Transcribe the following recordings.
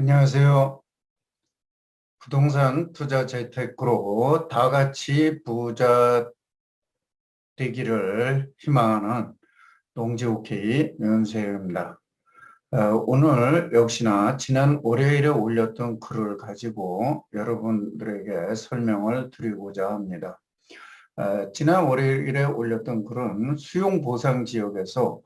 안녕하세요. 부동산 투자 재테크로 다 같이 부자 되기를 희망하는 농지오케이 윤세입니다. 어, 오늘 역시나 지난 월요일에 올렸던 글을 가지고 여러분들에게 설명을 드리고자 합니다. 어, 지난 월요일에 올렸던 글은 수용 보상 지역에서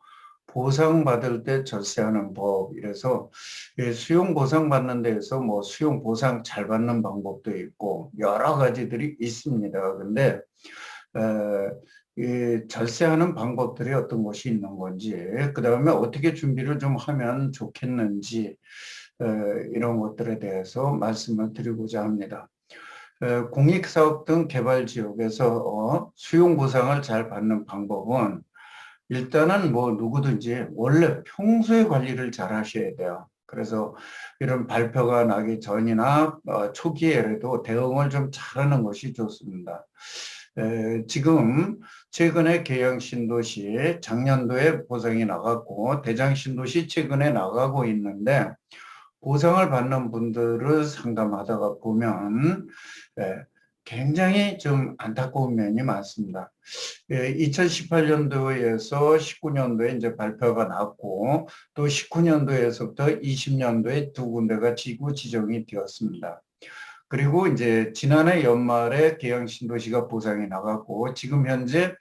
보상받을 때 절세하는 법 이래서 이 수용 보상 받는 데에서 뭐 수용 보상 잘 받는 방법도 있고 여러 가지들이 있습니다. 근데 에, 이 절세하는 방법들이 어떤 것이 있는 건지 그 다음에 어떻게 준비를 좀 하면 좋겠는지 에, 이런 것들에 대해서 말씀을 드리고자 합니다. 에, 공익사업 등 개발 지역에서 어, 수용 보상을 잘 받는 방법은 일단은 뭐 누구든지 원래 평소에 관리를 잘 하셔야 돼요. 그래서 이런 발표가 나기 전이나 어, 초기에라도 대응을 좀 잘하는 것이 좋습니다. 에, 지금 최근에 계양 신도시 작년도에 보상이 나갔고 대장 신도시 최근에 나가고 있는데 보상을 받는 분들을 상담하다가 보면 에, 굉장히 좀 안타까운 면이 많습니다. 2018년도에서 19년도에 이제 발표가 났고 또 19년도에서부터 20년도에 두 군데가 지구 지정이 되었습니다. 그리고 이제 지난해 연말에 계양 신도시가 보상이 나갔고 지금 현재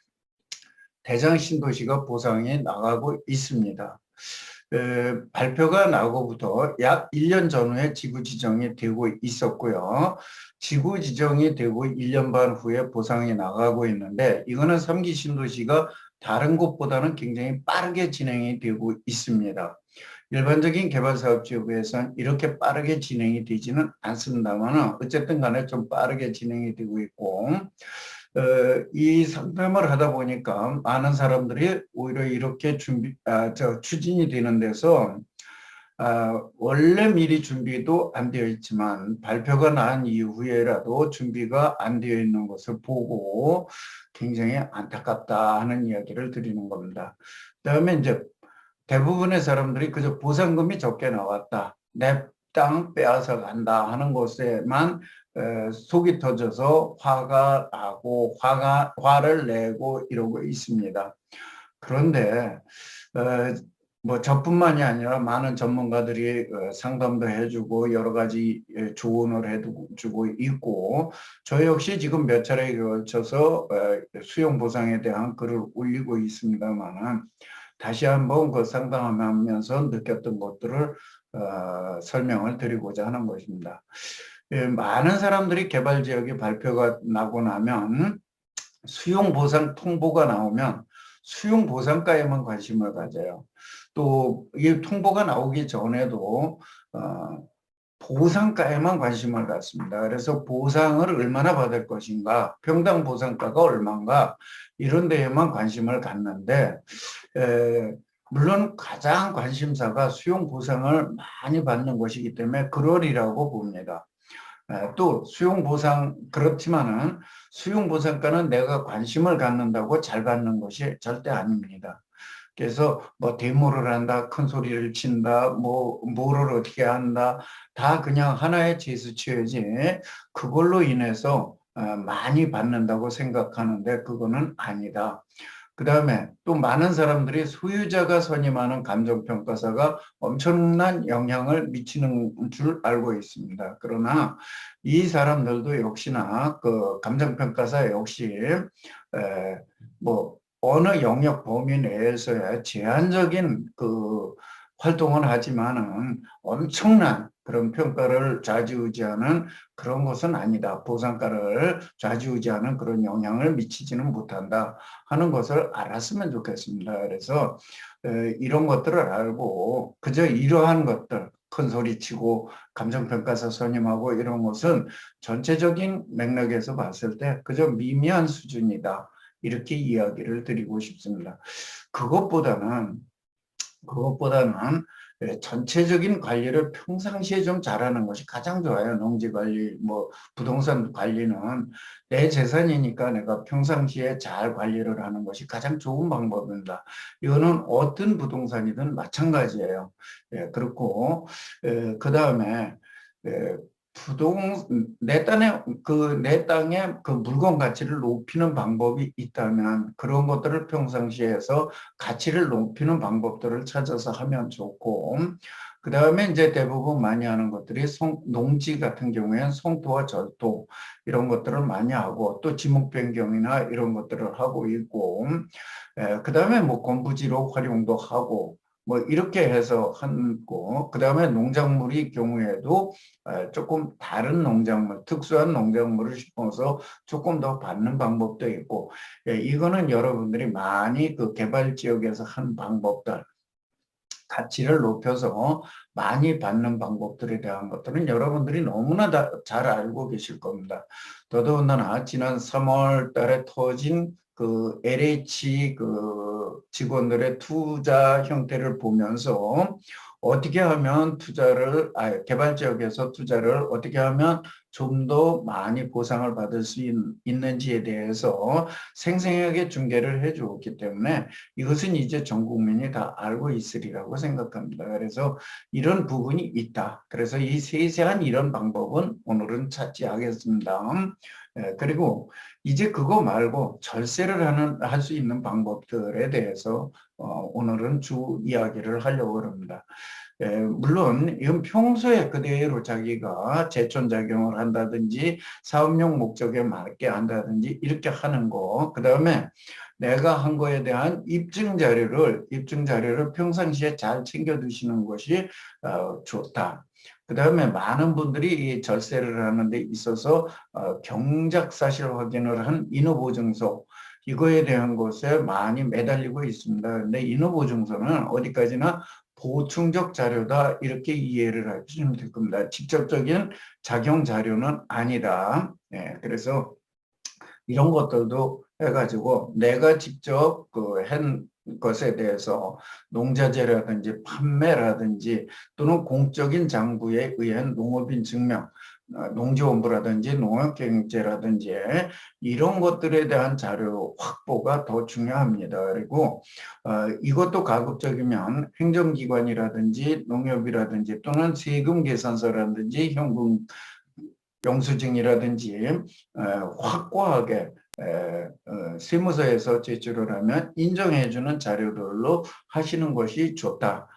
대장 신도시가 보상이 나가고 있습니다. 에, 발표가 나고부터 약 1년 전후에 지구 지정이 되고 있었고요. 지구 지정이 되고 1년 반 후에 보상이 나가고 있는데 이거는 3기 신도시가 다른 곳보다는 굉장히 빠르게 진행이 되고 있습니다. 일반적인 개발 사업 지역에서는 이렇게 빠르게 진행이 되지는 않습니다만 어쨌든 간에 좀 빠르게 진행이 되고 있고 어, 이 상담을 하다 보니까 많은 사람들이 오히려 이렇게 준비, 아, 저 추진이 되는 데서 아, 원래 미리 준비도 안 되어 있지만 발표가 난 이후에라도 준비가 안 되어 있는 것을 보고 굉장히 안타깝다 하는 이야기를 드리는 겁니다. 그다음에 이제 대부분의 사람들이 그저 보상금이 적게 나왔다. 내 땅 빼앗아 간다 하는 것에만 속이 터져서 화가 나고 화가 화를 내고 이러고 있습니다. 그런데 뭐 저뿐만이 아니라 많은 전문가들이 어, 상담도 해주고 여러 가지 예, 조언을 해주고 있고 저 역시 지금 몇 차례에 걸쳐서 수용 보상에 대한 글을 올리고 있습니다만은 다시 한번 그 상담하면서 느꼈던 것들을 어, 설명을 드리고자 하는 것입니다. 예, 많은 사람들이 개발 지역이 발표가 나고 나면 수용 보상 통보가 나오면 수용 보상가에만 관심을 가져요. 또 이 통보가 나오기 전에도 어, 보상가에만 관심을 갖습니다. 그래서 보상을 얼마나 받을 것인가, 평당 보상가가 얼마인가 이런 데에만 관심을 갖는데 에, 물론 가장 관심사가 수용 보상을 많이 받는 것이기 때문에 그러리라고 봅니다. 또 수용 보상 그렇지만은 수용 보상가는 내가 관심을 갖는다고 잘 받는 것이 절대 아닙니다. 그래서 뭐 데모를 한다, 큰 소리를 친다, 뭐 뭐를 어떻게 한다, 다 그냥 하나의 제스처지 그걸로 인해서 어, 많이 받는다고 생각하는데 그거는 아니다. 그 다음에 또 많은 사람들이 소유자가 선임하는 감정평가사가 엄청난 영향을 미치는 줄 알고 있습니다. 그러나 이 사람들도 역시나 그 감정평가사 역시 에, 뭐 어느 영역 범위 내에서야 제한적인 그 활동을 하지만은 엄청난 그런 평가를 좌지우지하는 그런 것은 아니다. 보상가를 좌지우지하는 그런 영향을 미치지는 못한다 하는 것을 알았으면 좋겠습니다. 그래서 이런 것들을 알고 그저 이러한 것들 큰 소리 치고 감정평가서 선임하고 이런 것은 전체적인 맥락에서 봤을 때 그저 미미한 수준이다. 이렇게 이야기를 드리고 싶습니다. 그것보다는 그것보다는 예, 전체적인 관리를 평상시에 좀 잘하는 것이 가장 좋아요. 농지 관리, 뭐 부동산 관리는 내 재산이니까 내가 평상시에 잘 관리를 하는 것이 가장 좋은 방법입니다. 이거는 어떤 부동산이든 마찬가지예요. 예, 그렇고 그 다음에 부동 내 땅에 그 내 땅에 그 물건 가치를 높이는 방법이 있다면 그런 것들을 평상시에 해서 가치를 높이는 방법들을 찾아서 하면 좋고 그 다음에 이제 대부분 많이 하는 것들이 송, 농지 같은 경우에는 송토와 절도 이런 것들을 많이 하고 또 지목 변경이나 이런 것들을 하고 있고 그 다음에 뭐 건부지로 활용도 하고 뭐 이렇게 해서 하고 그 다음에 농작물이 경우에도 조금 다른 농작물 특수한 농작물을 심어서 조금 더 받는 방법도 있고 예, 이거는 여러분들이 많이 그 개발 지역에서 한 방법들 가치를 높여서 많이 받는 방법들에 대한 것들은 여러분들이 너무나 잘 알고 계실 겁니다. 더더군다나 지난 3월 달에 터진 그 LH 그 직원들의 투자 형태를 보면서 어떻게 하면 투자를 아, 개발 지역에서 투자를 어떻게 하면 좀 더 많이 보상을 받을 수 있, 는지에 대해서 생생하게 중계를 해 주었기 때문에 이것은 이제 전 국민이 다 알고 있으리라고 생각합니다. 그래서 이런 부분이 있다. 그래서 이 세세한 이런 방법은 오늘은 찾지 않겠습니다. 예, 그리고 이제 그거 말고 절세를 하는 할 수 있는 방법들에 대해서 어, 오늘은 주 이야기를 하려고 합니다. 예, 물론 이건 평소에 그대로 자기가 재촌작용을 한다든지 사업용 목적에 맞게 한다든지 이렇게 하는 거. 그 다음에 내가 한 거에 대한 입증 자료를 입증 자료를 평상시에 잘 챙겨 두시는 것이 어, 좋다. 그 다음에 많은 분들이 이 절세를 하는 데 있어서 어, 경작 사실 확인을 한 인허보증서 이거에 대한 것에 많이 매달리고 있습니다. 근데 인허보증서는 어디까지나 보충적 자료다 이렇게 이해를 하시면 될 겁니다. 직접적인 작용 자료는 아니다. 네, 그래서 이런 것들도 해가지고 내가 직접 그 한 것에 대해서 농자재라든지 판매라든지 또는 공적인 장부에 의한 농업인 증명, 어, 농지원부라든지 농업경제라든지 이런 것들에 대한 자료 확보가 더 중요합니다. 그리고 어, 이것도 가급적이면 행정기관이라든지 농협이라든지 또는 세금 계산서라든지 현금 영수증이라든지 어, 확고하게 어, 세무서에서 제출을 하면 인정해주는 자료들로 하시는 것이 좋다.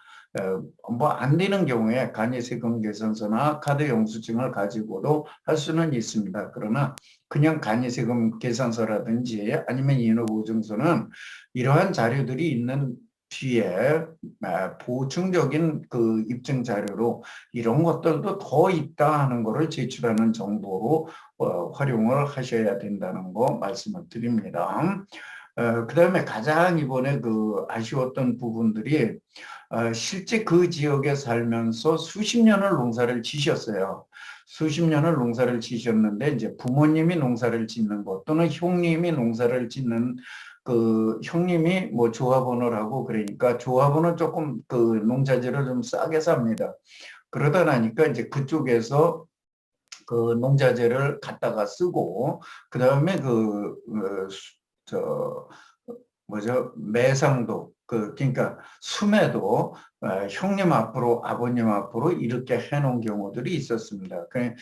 뭐 안 되는 경우에 간이세금 계산서나 카드 영수증을 가지고도 할 수는 있습니다. 그러나 그냥 간이세금 계산서라든지 아니면 인허보증서는 이러한 자료들이 있는 뒤에 아, 보충적인 그 입증 자료로 이런 것들도 더 있다 하는 것을 제출하는 정도로 어, 활용을 하셔야 된다는 거 말씀을 드립니다. 어, 그 다음에 가장 이번에 그 아쉬웠던 부분들이 어, 실제 그 지역에 살면서 수십 년을 농사를 지셨어요. 수십 년을 농사를 지셨는데 이제 부모님이 농사를 짓는 것 또는 형님이 농사를 짓는 그 형님이 뭐 조합원을 하고 그러니까 조합원은 조금 그 농자재를 좀 싸게 삽니다. 그러다 나니까 이제 그쪽에서 그 농자재를 갖다가 쓰고 그 다음에 그저 어, 뭐죠 매상도 그 그러니까 숨에도 어, 형님 앞으로 아버님 앞으로 이렇게 해놓은 경우들이 있었습니다. 그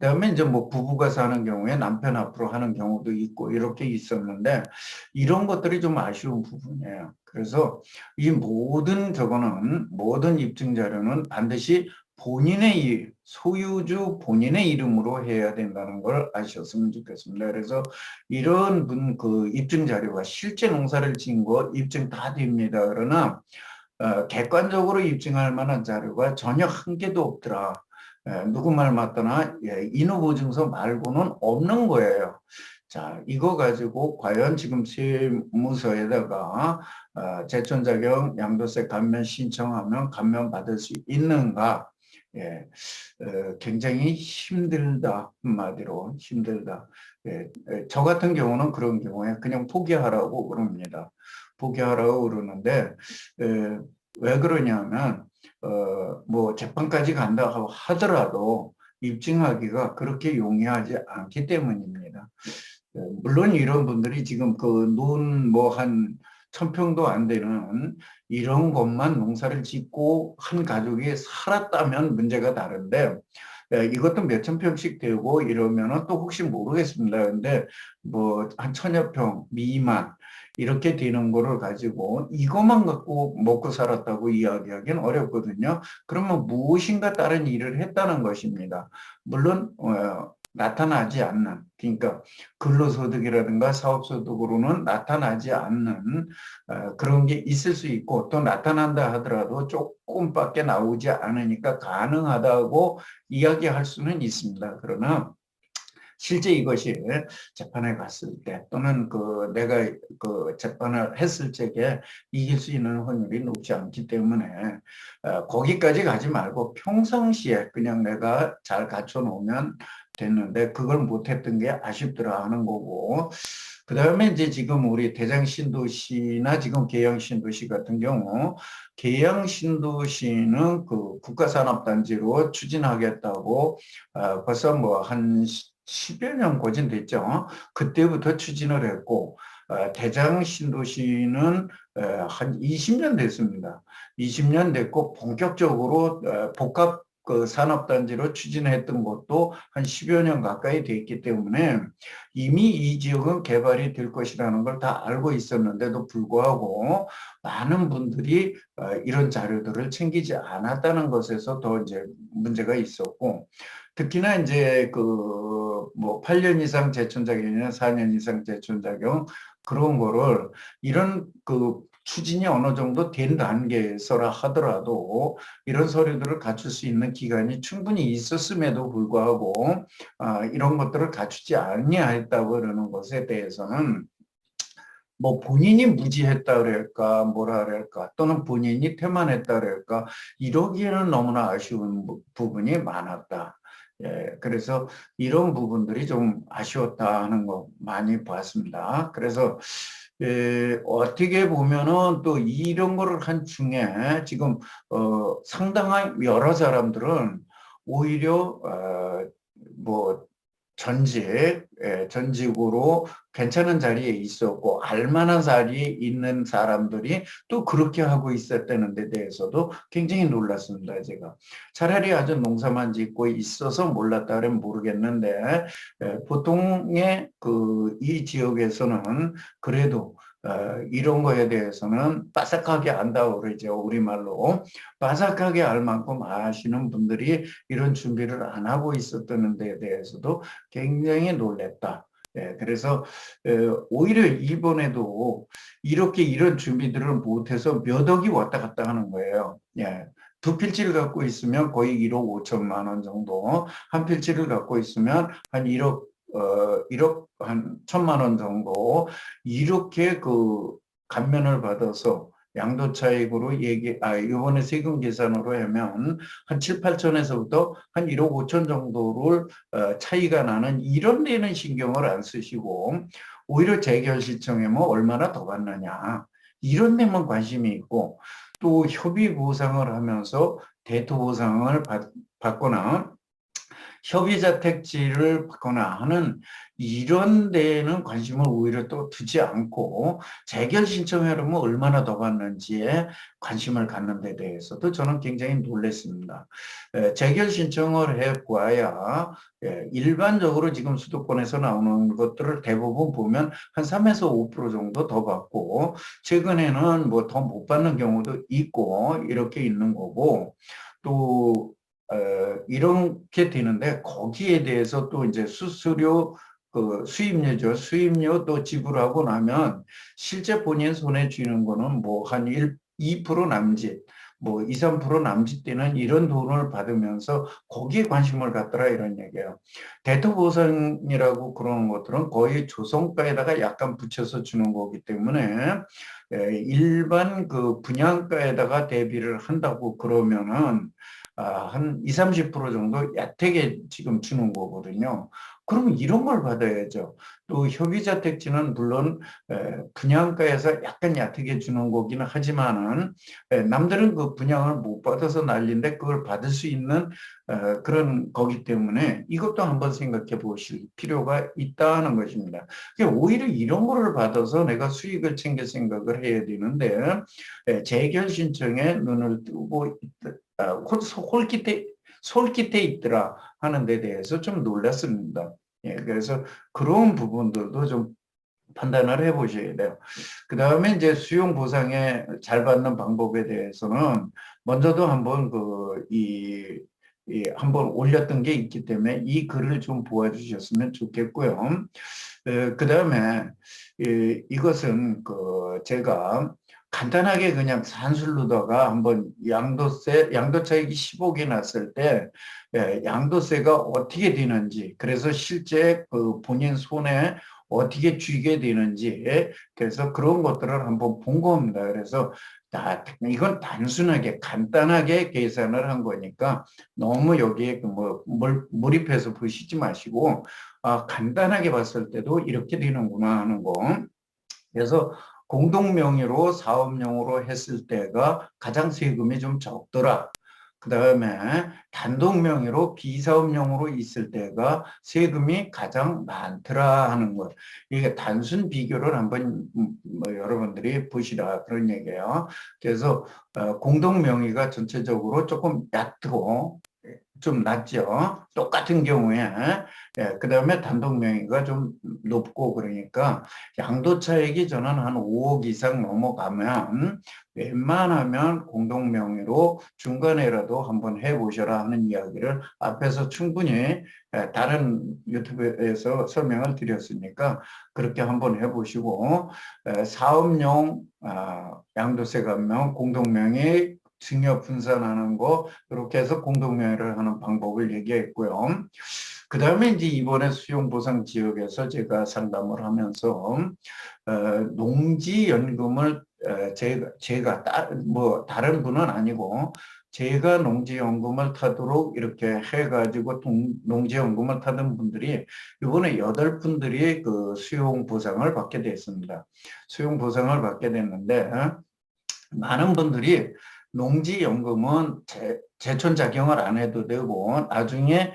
다음에 이제 뭐 부부가 사는 경우에 남편 앞으로 하는 경우도 있고 이렇게 있었는데 이런 것들이 좀 아쉬운 부분이에요. 그래서 이 모든 저거는 모든 입증 자료는 반드시 본인의 소유주 본인의 이름으로 해야 된다는 걸 아셨으면 좋겠습니다. 그래서 이런 분 그 입증 자료가 실제 농사를 지은 거 입증 다 됩니다. 그러나 어, 객관적으로 입증할 만한 자료가 전혀 한 개도 없더라. 예, 누구 말 맞더나 예, 인후보증서 말고는 없는 거예요. 자, 이거 가지고 과연 지금 세무서에다가 어, 제천자격 양도세 감면 신청하면 감면 받을 수 있는가? 예, 어, 굉장히 힘들다 한마디로 힘들다. 예, 저 같은 경우는 그런 경우에 그냥 포기하라고 그럽니다. 포기하라고 그러는데 에, 왜 그러냐면 어, 뭐 재판까지 간다 하더라도 입증하기가 그렇게 용이하지 않기 때문입니다. 어, 물론 이런 분들이 지금 그 논 뭐 한 천평도 안 되는 이런 것만 농사를 짓고 한 가족이 살았다면 문제가 다른데 예, 이것도 몇천 평씩 되고 이러면은 또 혹시 모르겠습니다. 근데 뭐 한 천여 평 미만 이렇게 되는 거를 가지고 이것만 갖고 먹고 살았다고 이야기하기는 어렵거든요. 그러면 무엇인가 다른 일을 했다는 것입니다. 물론 어, 나타나지 않는 그러니까 근로소득이라든가 사업소득으로는 나타나지 않는 어, 그런 게 있을 수 있고 또 나타난다 하더라도 조금밖에 나오지 않으니까 가능하다고 이야기할 수는 있습니다. 그러나 실제 이것이 재판에 갔을 때 또는 그 내가 그 재판을 했을 적에 이길 수 있는 확률이 높지 않기 때문에 어, 거기까지 가지 말고 평상시에 그냥 내가 잘 갖춰 놓으면 됐는데 그걸 못했던 게 아쉽더라 하는 거고 그 다음에 이제 지금 우리 대장 신도시나 지금 계양 신도시 같은 경우 계양 신도시는 그 국가산업단지로 추진하겠다고 어, 벌써 뭐 한 10여 년 고진됐죠. 그때부터 추진을 했고 어, 대장 신도시는 어, 한 20년 됐습니다. 20년 됐고 본격적으로 어, 복합 그 산업단지로 추진했던 것도 한 10여 년 가까이 됐기 때문에 이미 이 지역은 개발이 될 것이라는 걸 다 알고 있었는데도 불구하고 많은 분들이 어, 이런 자료들을 챙기지 않았다는 것에서 더 이제 문제가 있었고 특히나 이제 그 뭐 8년 이상 재촌 자격이나 4년 이상 재촌 자격 그런 거를 이런 그 추진이 어느 정도 된 단계에서라 하더라도 이런 서류들을 갖출 수 있는 기간이 충분히 있었음에도 불구하고 아, 이런 것들을 갖추지 아니하였다고 그러는 것에 대해서는 뭐 본인이 무지했다 그럴까 뭐라 그럴까 또는 본인이 태만했다 그럴까 이러기에는 너무나 아쉬운 부분이 많았다. 예, 그래서 이런 부분들이 좀 아쉬웠다 하는 거 많이 봤습니다. 그래서 에, 어떻게 보면은 또 이런 거를 한 중에 지금 어, 상당한 여러 사람들은 오히려 어, 뭐 전직, 예, 전직으로 괜찮은 자리에 있었고 알만한 자리에 있는 사람들이 또 그렇게 하고 있었다는 데 대해서도 굉장히 놀랐습니다. 제가 차라리 아주 농사만 짓고 있어서 몰랐다 그러면 모르겠는데 예, 보통의 그 이 지역에서는 그래도 어, 이런 거에 대해서는 바삭하게 안다고 그러죠. 우리말로. 바삭하게 알 만큼 아시는 분들이 이런 준비를 안 하고 있었다는 데 대해서도 굉장히 놀랬다. 예, 그래서 어, 오히려 일본에도 이렇게 이런 준비들을 못해서 몇 억이 왔다 갔다 하는 거예요. 예. 두 필지를 갖고 있으면 거의 1억 5천만 원 정도, 한 필지를 갖고 있으면 한 1억 어, 1억 한 천만 원 정도 이렇게 그 감면을 받아서 양도 차익으로 얘기, 아, 이번에 세금 계산으로 하면 한 7, 8천에서부터 한 1억 5천 정도를 어, 차이가 나는 이런 데는 신경을 안 쓰시고 오히려 재결 시청에면 뭐 얼마나 더 받느냐. 이런 데만 관심이 있고 또 협의 보상을 하면서 대토 보상을 받, 받거나 협의자 택지를 받거나 하는 이런 데에는 관심을 오히려 또 두지 않고 재결 신청하려면 얼마나 더 받는지에 관심을 갖는 데 대해서도 저는 굉장히 놀랐습니다. 재결 신청을 해보아야 일반적으로 지금 수도권에서 나오는 것들을 대부분 보면 한 3에서 5% 정도 더 받고 최근에는 뭐 더 못 받는 경우도 있고 이렇게 있는 거고 또 어, 이렇게 되는데 거기에 대해서 또 이제 수수료 그 수입료죠. 수입료 또 지불하고 나면 실제 본인 손에 쥐는 거는 뭐 한 1, 2% 남짓, 뭐 2, 3% 남짓되는 이런 돈을 받으면서 거기에 관심을 갖더라 이런 얘기예요. 대토보상이라고 그런 것들은 거의 조성가에다가 약간 붙여서 주는 거기 때문에 일반 그 분양가에다가 대비를 한다고 그러면은 아, 한 20, 30% 정도 얕게 지금 주는 거거든요. 그러면 이런 걸 받아야죠. 또 협의자 택지는 물론 에, 분양가에서 약간 얕게 주는 거기는 하지만은 에, 남들은 그 분양을 못 받아서 난리인데 그걸 받을 수 있는 어, 그런 거기 때문에 이것도 한번 생각해 보실 필요가 있다는 것입니다. 오히려 이런 거를 받아서 내가 수익을 챙길 생각을 해야 되는데 에, 재결 신청에 눈을 뜨고 있, 아, 홀, 홀깃에 솔깃해 있더라 하는 데 대해서 좀 놀랐습니다. 예, 그래서 그런 부분들도 좀 판단을 해 보셔야 돼요. 그 다음에 이제 수용 보상에 잘 받는 방법에 대해서는 먼저도 한번 그, 이, 이 한번 올렸던 게 있기 때문에 이 글을 좀 보아주셨으면 좋겠고요. 그 다음에 이것은 그 제가 간단하게 그냥 산술로다가 한번 양도세, 양도차익이 10억이 났을 때 예, 양도세가 어떻게 되는지 그래서 실제 그 본인 손에 어떻게 쥐게 되는지 그래서 그런 것들을 한번 본 겁니다. 그래서 다 이건 단순하게 간단하게 계산을 한 거니까 너무 여기에 그뭐 몰입해서 보시지 마시고 아, 간단하게 봤을 때도 이렇게 되는구나 하는 거. 그래서 공동 명의로 사업용으로 했을 때가 가장 세금이 좀 적더라. 그 다음에 단독 명의로 비사업용으로 있을 때가 세금이 가장 많더라 하는 것. 이게 단순 비교를 한번 뭐 여러분들이 보시라 그런 얘기예요. 그래서 어, 공동 명의가 전체적으로 조금 얕고 좀 낮죠. 똑같은 경우에 예, 그 다음에 단독 명의가 좀 높고 그러니까 양도 차익이 저는 한 5억 이상 넘어가면 웬만하면 공동 명의로 중간에라도 한번 해보셔라 하는 이야기를 앞에서 충분히 예, 다른 유튜브에서 설명을 드렸으니까 그렇게 한번 해보시고 예, 사업용 아, 양도세 감면 공동 명의 증여 분산하는 거 이렇게 해서 공동명의를 하는 방법을 얘기했고요. 그 다음에 이제 이번에 수용보상 지역에서 제가 상담을 하면서 어, 농지연금을 어, 제가 제가 따, 뭐 다른 분은 아니고 제가 농지연금을 타도록 이렇게 해가지고 동, 농지연금을 타던 분들이 이번에 여덟 분들이 그 수용 보상을 받게 됐습니다. 수용 보상을 받게 됐는데 어? 많은 분들이 농지연금은 재, 제촌 작용을 안 해도 되고 나중에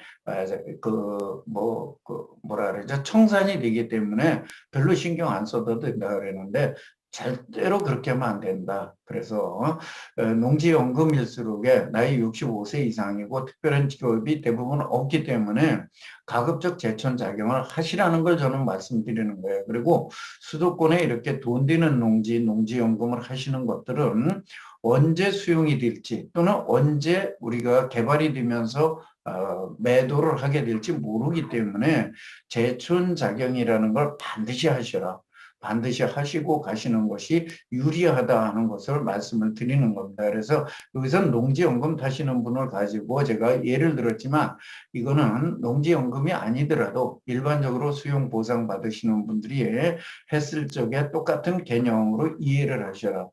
그뭐그 그 뭐라 그러죠? 청산이 되기 때문에 별로 신경 안 써도 된다 그랬는데 절대로 그렇게 하면 안 된다. 그래서 어, 농지연금일수록에 나이 65세 이상이고 특별한 직업이 대부분 없기 때문에 가급적 제천작용을 하시라는 걸 저는 말씀드리는 거예요. 그리고 수도권에 이렇게 돈 되는 농지, 농지연금을 하시는 것들은 언제 수용이 될지 또는 언제 우리가 개발이 되면서 어, 매도를 하게 될지 모르기 때문에 제촌작용이라는 걸 반드시 하셔라. 반드시 하시고 가시는 것이 유리하다 하는 것을 말씀을 드리는 겁니다. 그래서 여기서 농지연금 타시는 분을 가지고 제가 예를 들었지만 이거는 농지연금이 아니더라도 일반적으로 수용 보상 받으시는 분들이 했을 적에 똑같은 개념으로 이해를 하셔라.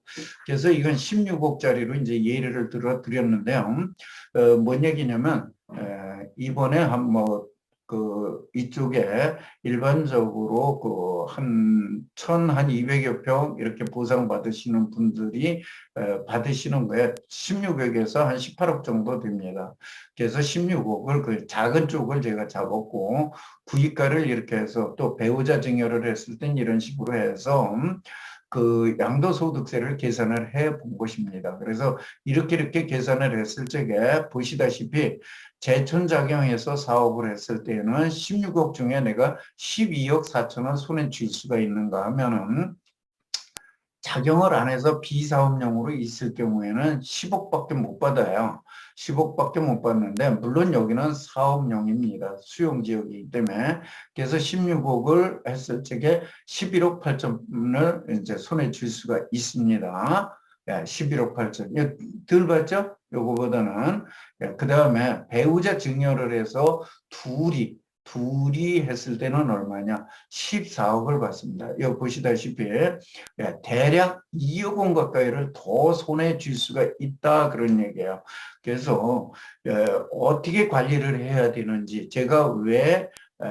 그래서 이건 16억짜리로 이제 예를 들어 드렸는데요. 어, 뭔 얘기냐면 에, 이번에 한뭐 그 이쪽에 일반적으로 그한 천 한 이백여 평 이렇게 보상 받으시는 분들이 받으시는 거에 16억에서 한 18억 정도 됩니다. 그래서 16억을 그 작은 쪽을 제가 잡았고 구입가를 이렇게 해서 또 배우자 증여를 했을 땐 이런 식으로 해서 음, 그 양도소득세를 계산을 해 본 것입니다. 그래서 이렇게 이렇게 계산을 했을 적에 보시다시피 재천작용해서 사업을 했을 때는 16억 중에 내가 12억 4천 원 손에 쥘 수가 있는가 하면은 작용을 안 해서 비사업용으로 있을 경우에는 10억밖에 못 받아요. 10억밖에 못 받는데 물론 여기는 사업용입니다. 수용 지역이기 때문에 그래서 16억을 했을 적에 11억 8천을 이제 손에 쥘 수가 있습니다. 11억 8천. 덜 받죠? 요거보다는. 그 다음에 배우자 증여를 해서 둘이 둘이 했을 때는 얼마냐? 14억을 받습니다. 여기 보시다시피 대략 2억 원 가까이를 더 손에 쥘 수가 있다 그런 얘기예요. 그래서 어떻게 관리를 해야 되는지 제가 왜 에,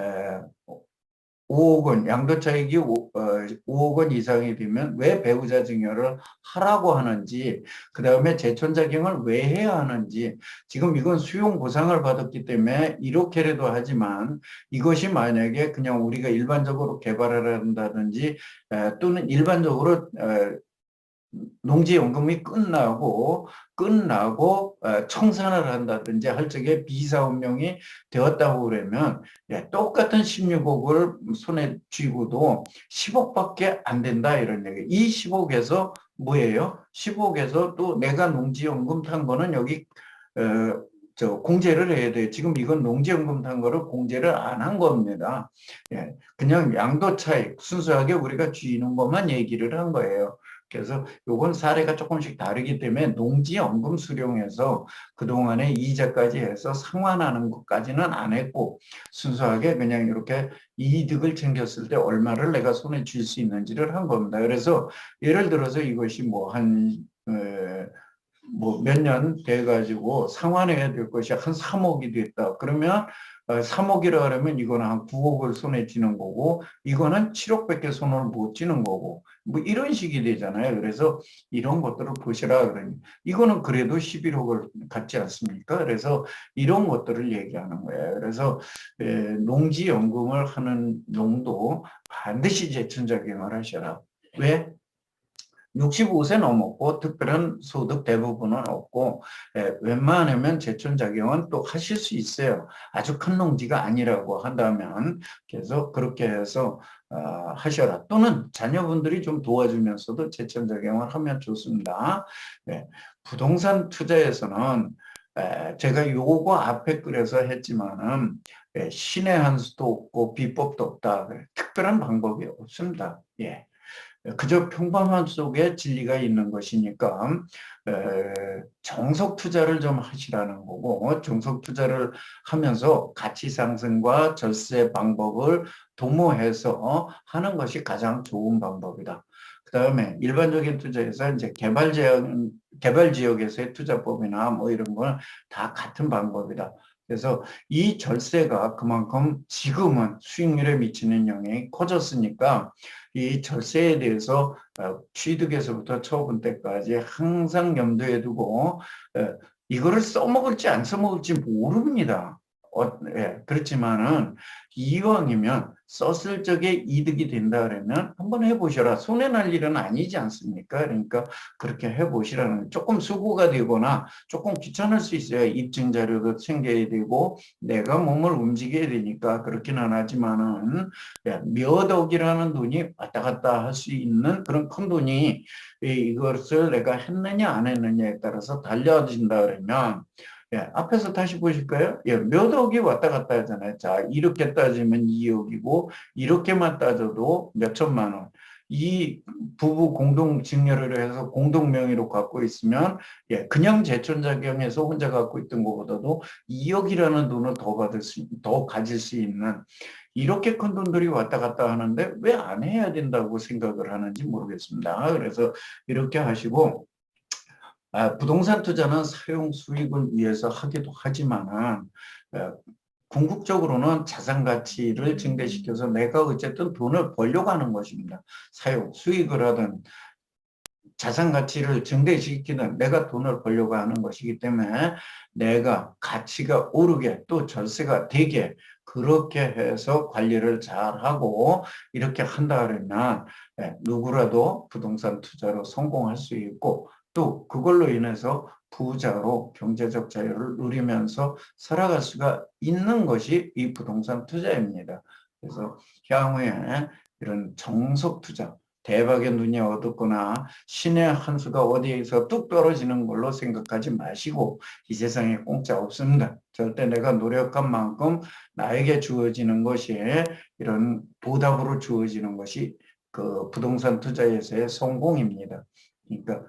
5억 원, 양도차익이 5, 어, 5억 원 이상이 되면 왜 배우자 증여를 하라고 하는지, 그 다음에 재천자경을 왜 해야 하는지, 지금 이건 수용 보상을 받았기 때문에 이렇게라도 하지만 이것이 만약에 그냥 우리가 일반적으로 개발을 한다든지 에, 또는 일반적으로 에, 농지연금이 끝나고 끝나고 어, 청산을 한다든지 할 적에 비사업용이 되었다고 그러면 예, 똑같은 16억을 손에 쥐고도 10억밖에 안 된다 이런 얘기. 이 10억에서 뭐예요? 10억에서 또 내가 농지연금 탄 거는 여기 어, 저 공제를 해야 돼요. 지금 이건 농지연금 탄 거를 공제를 안 한 겁니다. 예, 그냥 양도 차익 순수하게 우리가 쥐는 것만 얘기를 한 거예요. 그래서 요건 사례가 조금씩 다르기 때문에 농지 연금 수령해서 그동안에 이자까지 해서 상환하는 것까지는 안 했고 순수하게 그냥 이렇게 이득을 챙겼을 때 얼마를 내가 손에 쥘 수 있는지를 한 겁니다. 그래서 예를 들어서 이것이 뭐한 뭐몇년 돼가지고 상환해야 될 것이 한 3억이 됐다. 그러면 3억이라 어, 그러면 이거는 한 9억을 손에 쥐는 거고 이거는 7억밖에 손을 못 쥐는 거고 뭐 이런 식이 되잖아요. 그래서 이런 것들을 보시라 그러니 이거는 그래도 11억을 갖지 않습니까? 그래서 이런 것들을 얘기하는 거예요. 그래서 농지연금을 하는 농도 반드시 재천자경을 하셔라. 왜? 65세 넘었고 특별한 소득 대부분은 없고 예, 웬만하면 재촌작용은 또 하실 수 있어요. 아주 큰 농지가 아니라고 한다면 그래서 그렇게 해서 어, 하셔라. 또는 자녀분들이 좀 도와주면서도 재촌작용을 하면 좋습니다. 예, 부동산 투자에서는 에, 제가 요거 앞에 그래서 했지만은 예, 신의 한 수도 없고 비법도 없다. 특별한 방법이 없습니다. 예. 그저 평범한 속에 진리가 있는 것이니까 정석 투자를 좀 하시라는 거고 정석 투자를 하면서 가치 상승과 절세 방법을 도모해서 하는 것이 가장 좋은 방법이다. 그 다음에 일반적인 투자에서 이제 개발 지역, 개발 지역에서의 투자법이나 뭐 이런 건 다 같은 방법이다. 그래서 이 절세가 그만큼 지금은 수익률에 미치는 영향이 커졌으니까 이 절세에 대해서 어, 취득에서부터 처분 때까지 항상 염두에 두고 어, 이거를 써먹을지 안 써먹을지 모릅니다. 어, 예, 그렇지만은 이왕이면 썼을 적에 이득이 된다 그러면 한번 해보셔라. 손해 날 일은 아니지 않습니까? 그러니까 그렇게 해보시라는 조금 수고가 되거나 조금 귀찮을 수 있어요. 입증 자료도 챙겨야 되고 내가 몸을 움직여야 되니까 그렇기는 하지만은 예, 몇 억이라는 돈이 왔다 갔다 할 수 있는 그런 큰 돈이 이것을 내가 했느냐 안 했느냐에 따라서 달려진다 그러면 예, 앞에서 다시 보실까요? 예, 몇 억이 왔다 갔다 하잖아요. 자, 이렇게 따지면 2억이고, 이렇게만 따져도 몇 천만 원. 이 부부 공동 증여를 해서 공동 명의로 갖고 있으면, 예, 그냥 재천자경에서 혼자 갖고 있던 것보다도 2억이라는 돈을 더 받을 수, 더 가질 수 있는, 이렇게 큰 돈들이 왔다 갔다 하는데 왜 안 해야 된다고 생각을 하는지 모르겠습니다. 그래서 이렇게 하시고, 아, 부동산 투자는 사용 수익을 위해서 하기도 하지만 어, 궁극적으로는 자산 가치를 증대시켜서 내가 어쨌든 돈을 벌려고 하는 것입니다. 사용 수익을 하든 자산 가치를 증대시키는 내가 돈을 벌려고 하는 것이기 때문에 내가 가치가 오르게 또 절세가 되게 그렇게 해서 관리를 잘 하고 이렇게 한다 그러면 예, 누구라도 부동산 투자로 성공할 수 있고 또 그걸로 인해서 부자로 경제적 자유를 누리면서 살아갈 수가 있는 것이 이 부동산 투자입니다. 그래서 향후에 이런 정석 투자, 대박의 눈이 어둡거나 신의 한 수가 어디에서 뚝 떨어지는 걸로 생각하지 마시고 이 세상에 공짜 없습니다. 절대 내가 노력한 만큼 나에게 주어지는 것이 이런 보답으로 주어지는 것이 그 부동산 투자에서의 성공입니다. 그러니까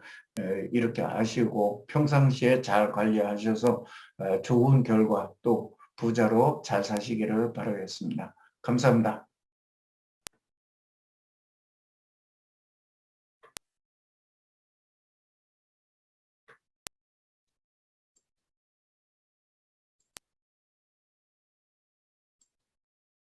이렇게 아시고 평상시에 잘 관리하셔서 좋은 결과 또 부자로 잘 사시기를 바라겠습니다. 감사합니다.